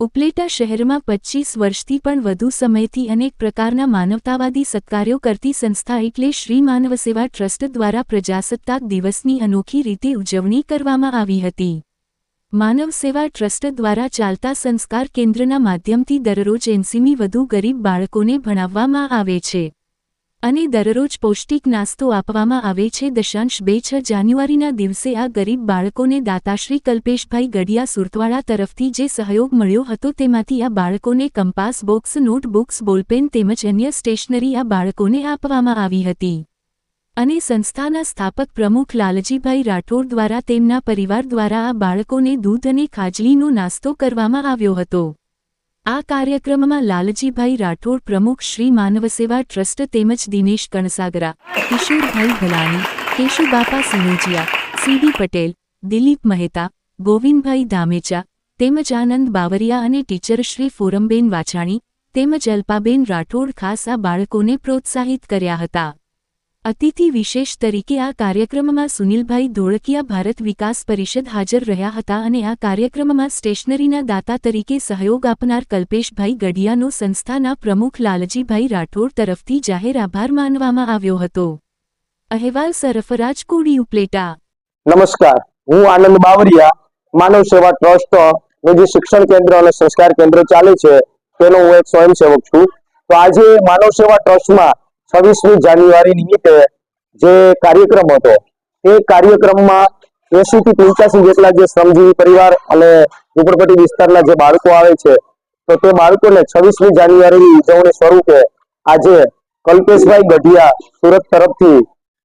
ઉપલેટા શહેરમાં પચીસ વર્ષથી પણ વધુ સમયથી અનેક પ્રકારના માનવતાવાદી સત્કાર્યો કરતી સંસ્થા એટલે શ્રી માનવ સેવા ટ્રસ્ટ દ્વારા પ્રજાસત્તાક દિવસની અનોખી રીતે ઉજવણી કરવામાં આવી હતી. માનવ સેવા ટ્રસ્ટ દ્વારા ચાલતા સંસ્કાર કેન્દ્રના માધ્યમથી દરરોજ એનસીમી વધુ ગરીબ બાળકોને ભણાવવામાં આવે છે. અને દરરોજ પૌષ્ટિક નાસ્તો આપવામાં આવે છે. દશાંશ બે છ જાન્યુઆરીના દિવસે આ ગરીબ બાળકોને દાતાશ્રી કલ્પેશભાઈ ગઢિયા સુરતવાડા તરફથી જે સહયોગ મળ્યો હતો તેમાંથી આ બાળકોને કંપાસ બોક્સ, નોટબુક્સ, બોલપેન તેમજ અન્ય સ્ટેશનરી આ બાળકોને આપવામાં આવી હતી. અને સંસ્થાના સ્થાપક પ્રમુખ લાલજીભાઈ રાઠોડ દ્વારા તેમના પરિવાર દ્વારા આ બાળકોને દૂધ અને ખાજલીનો નાસ્તો કરવામાં આવ્યો હતો. આ કાર્યક્રમમાં લાલજીભાઈ રાઠોડ પ્રમુખ શ્રી માનવસેવા ટ્રસ્ટ તેમજ દિનેશ કણસાગરા, કિશોરભાઈ ભલાણી, કેશુબાપા સિનેજિયા, સીબી પટેલ, દિલીપ મહેતા, ગોવિંદભાઈ ધામેચા, તેમજ આનંદ બાવરિયા અને ટીચર શ્રી ફોરમબેન વાછાણી તેમજ અલ્પાબેન રાઠોડ ખાસ આ બાળકોને પ્રોત્સાહિત કર્યા હતા. અતિથિ વિશેષ તરીકે આ કાર્યક્રમમાં સુનિલભાઈ ધોળકિયા ભારત વિકાસ પરિષદ હાજર રહ્યા હતા અને આ કાર્યક્રમમાં સ્ટેશનરીના દાતા તરીકે સહયોગ આપનાર કલ્પેશભાઈ ગઢિયાનો સંસ્થાના પ્રમુખ લાલજીભાઈ રાઠોડ તરફથી જાહેર આભાર માનવામાં આવ્યો હતો. અહેવાલ સરફરાજ કોડી ઉપલેટા નમસ્કાર. હું આનંદ બાવરિયા, માનવ સેવા ટ્રસ્ટ જે શિક્ષણ કેન્દ્ર અને સંસ્કાર કેન્દ્ર ચાલે છે, તેનો હું એક સ્વયંસેવક છું. તો આજે માનવ સેવા ટ્રસ્ટમાં છવ્વીસમી જાન્યુઆરી નિમિત્તે જે કાર્યક્રમ હતો, એ કાર્યક્રમમાં એસી થી પંચ્યાસી જેટલા જે શ્રમજીવી પરિવાર અને ઝુંપડપટ્ટી વિસ્તારના જે બાળકો આવે છે, તો તે બાળકોને છવ્વીસમી જાન્યુઆરીની ઉજવણી સ્વરૂપે આજે કલ્પેશભાઈ ગઢિયા સુરત તરફથી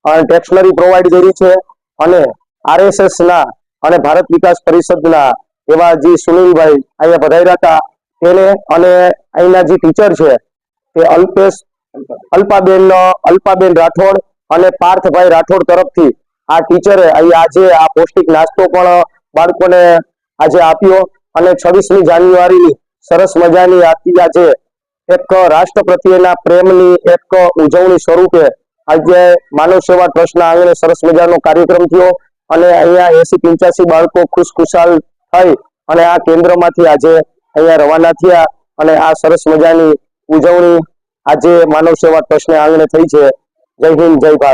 ટેક્સનરી પ્રોવાઈડ કરી છે અને આરએસએસ ના અને ભારત વિકાસ પરિષદના એવા જે સુનિલભાઈ અહીંયા પધાર્યા હતા તેને અને અહીંના જે ટીચર છે તે અલ્પેશ અલ્પાબેન અલ્પાબેન રાઠોડ અને પાર્થભાઈ રાઠોડ તરફથી આ ટીચરે આજે આ પૌષ્ટિક નાસ્તો પણ બાળકોને આજે આપ્યો અને છવ્વીસમી જાન્યુઆરીની સરસ મજાની આથી આજે એક રાષ્ટ્ર પ્રત્યેના પ્રેમની એક ઉજવણી સ્વરૂપે આજે માનવ સેવા ટ્રસ્ટના આંગણે સરસ મજાનો કાર્યક્રમ થયો અને અહીંયા એસી પંચ્યાસી બાળકો ખુશખુશાલ થઈ અને આ કેન્દ્રમાંથી આજે અહીંયા રવાના થયા અને આ સરસ મજાની ઉજવણી આજે માનવ સેવા ટ્રસ્ટને આંગણે થઈ છે. જય હિન્દ જય ભારત.